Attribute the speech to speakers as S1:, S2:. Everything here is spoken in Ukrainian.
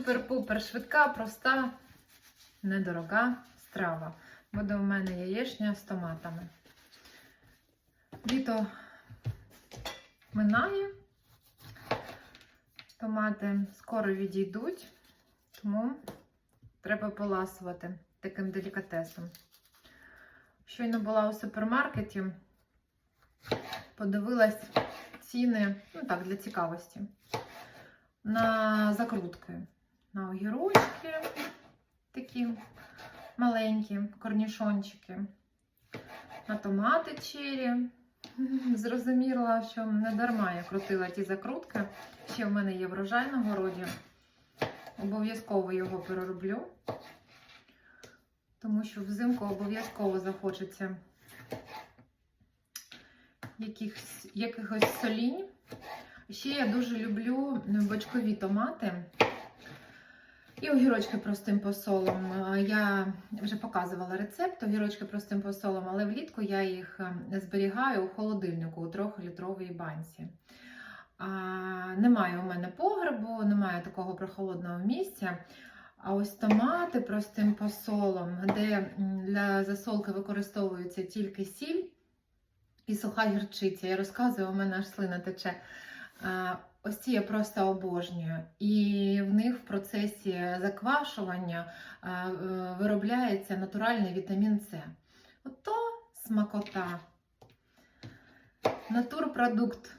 S1: Супер-пупер швидка, проста, недорога страва. Буде у мене яєчня з томатами. Літо минає. Томати скоро відійдуть, тому треба поласувати таким делікатесом. Щойно була у супермаркеті, подивилась ціни, ну так, для цікавості, на закрутки, на огірочки такі маленькі, корнішончики, на томати чері. Зрозуміла, що не дарма я крутила ті закрутки. Ще в мене є врожай на городі. Обов'язково його перероблю, тому що взимку обов'язково захочеться якихось, якихось солінь. Ще я дуже люблю бочкові томати. І огірочки простим посолом. Я вже показувала рецепт огірочки простим посолом, але влітку я їх е, зберігаю у холодильнику у 3-літровій банці. А, Немає у мене погребу, немає такого прохолодного місця. А ось томати простим посолом, де для засолки використовується тільки сіль і суха гірчиця. Я розказую, у мене аж слина тече. А, Ось ці я просто обожнюю. І них в процесі заквашування е, виробляється натуральний вітамін С. Ото смакота. Натурпродукт